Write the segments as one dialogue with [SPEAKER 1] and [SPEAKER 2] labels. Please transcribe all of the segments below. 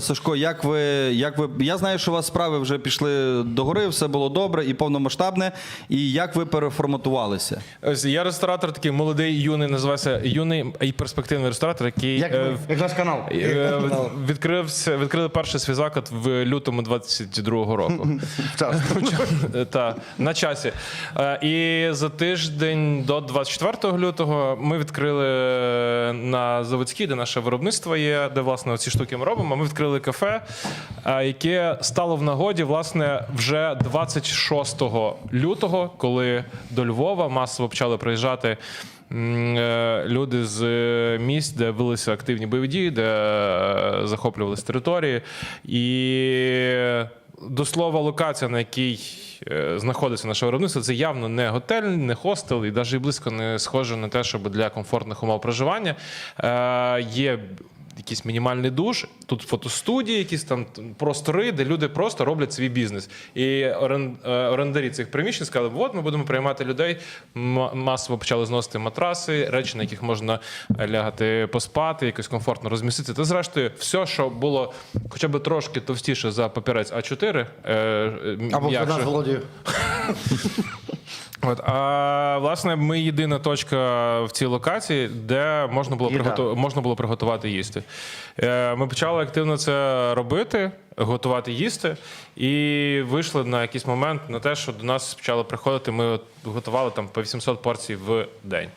[SPEAKER 1] Сашко, як ви, як ви. Я знаю, що у вас справи вже пішли догори, все було добре і повномасштабне. І як ви переформатувалися?
[SPEAKER 2] Ось я ресторатор такий молодий, юний, називається юний і перспективний ресторатор, який
[SPEAKER 3] Як,
[SPEAKER 2] е,
[SPEAKER 3] як наш канал.
[SPEAKER 2] е, відкрився, відкрили перший свій заклад в лютому 22-го року. Е, Та на часі. Е, І за тиждень до 24 лютого ми відкрили на заводській, де наше виробництво є, де власне ці штуки ми робимо. Ми відкрили кафе, е, яке стало в нагоді власне вже 26 лютого, коли до Львова масово почали приїжджати. е, Люди з е, місць, де велися активні бойові дії, де е, захоплювалися території, і до слова, локація, на якій знаходиться наше виробництво, це явно не готель, не хостел, і навіть близько не схоже на те, щоб для комфортних умов проживання є. Якийсь мінімальний душ, тут фотостудії, якісь там простори, де люди просто роблять свій бізнес. І е, орендарі цих приміщень сказали: от ми будемо приймати людей. Масово почали зносити матраси, речі, на яких можна лягати поспати, якось комфортно розмістити. Та зрештою, все, що було хоча б трошки товстіше за папірець А4, е, е,
[SPEAKER 3] Або нас володіє.
[SPEAKER 2] От, а власне, ми єдина точка в цій локації, де можна було, приготу... можна було приготувати їсти. Е, Ми почали активно це робити, готувати їсти, і вийшли на якийсь момент на те, що до нас почали приходити. Ми от готували там по 800 порцій в день.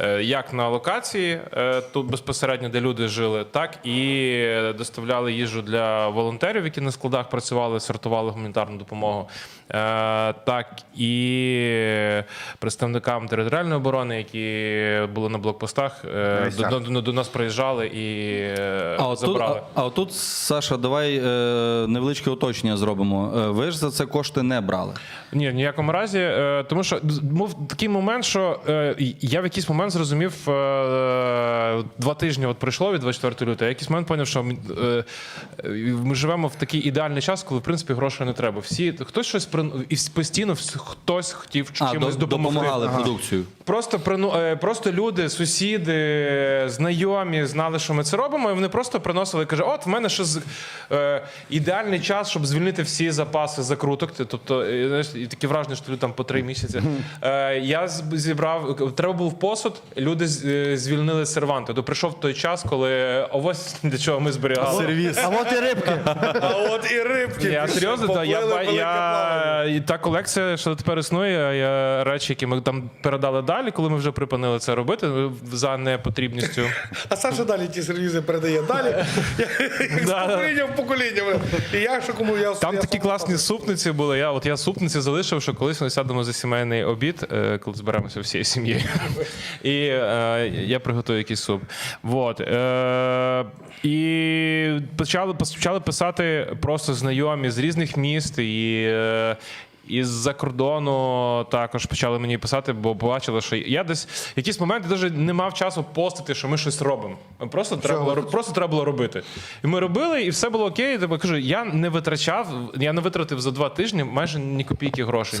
[SPEAKER 2] Е, Як на локації, е, тут безпосередньо, де люди жили, так і доставляли їжу для волонтерів, які на складах працювали, сортували гуманітарну допомогу. Е, Так і представникам територіальної оборони, які були на блокпостах, до, до, до нас приїжджали і
[SPEAKER 1] А отут,
[SPEAKER 2] забрали.
[SPEAKER 1] а, а отут, Саша, давай невеличке уточнення зробимо. Е, ви ж за це кошти не брали.
[SPEAKER 2] Ні, в ніякому разі, е, тому що був такий момент, що е, я в якийсь момент зрозумів, два тижні от пройшло від 24 лютого, я в якийсь момент зрозумів, що ми живемо в такий ідеальний час, коли в принципі грошей не треба. Всі хтось щось при і постійно хтось хотів
[SPEAKER 1] А,
[SPEAKER 2] чимось допомогти.
[SPEAKER 1] допомагали продукцію.
[SPEAKER 2] Просто просто люди, сусіди, знайомі знали, що ми це робимо, і вони просто приносили і каже: от в мене е, ідеальний час, щоб звільнити всі запаси закруток. Тобто, е, знаєш, і таке враження, що люди там по три місяці. Е, я зібрав, треба був посуд, люди е, звільнили серванти. То прийшов той час, коли ось для чого ми зберігали.
[SPEAKER 1] Сервіс.
[SPEAKER 3] А от і рибки.
[SPEAKER 4] А от і рибки.
[SPEAKER 2] Я серйозно, та, я, я, і та колекція, що тепер існує, я, речі, які ми там передали далі, коли ми вже припинили це робити за непотрібністю.
[SPEAKER 4] А Саша далі ті сервізи передає далі. Як з І я що кому я
[SPEAKER 2] Там
[SPEAKER 4] я
[SPEAKER 2] такі класні супниці були. Я от я супниці залишив, що колись ми сядемо за сімейний обід, е, коли зберемося всією сім'єю. І е, я приготую якийсь суп. Вот. Е, і почали, почали писати просто знайомі з різних міст і. Е, із-за кордону також почали мені писати, бо побачили, що я десь якісь моменти навіть не мав часу постити, що ми щось робимо. Просто треба було, просто треба було робити. І ми робили, і все було окей. Тобто кажу, я не витрачав, я не витратив за два тижні майже ні копійки грошей.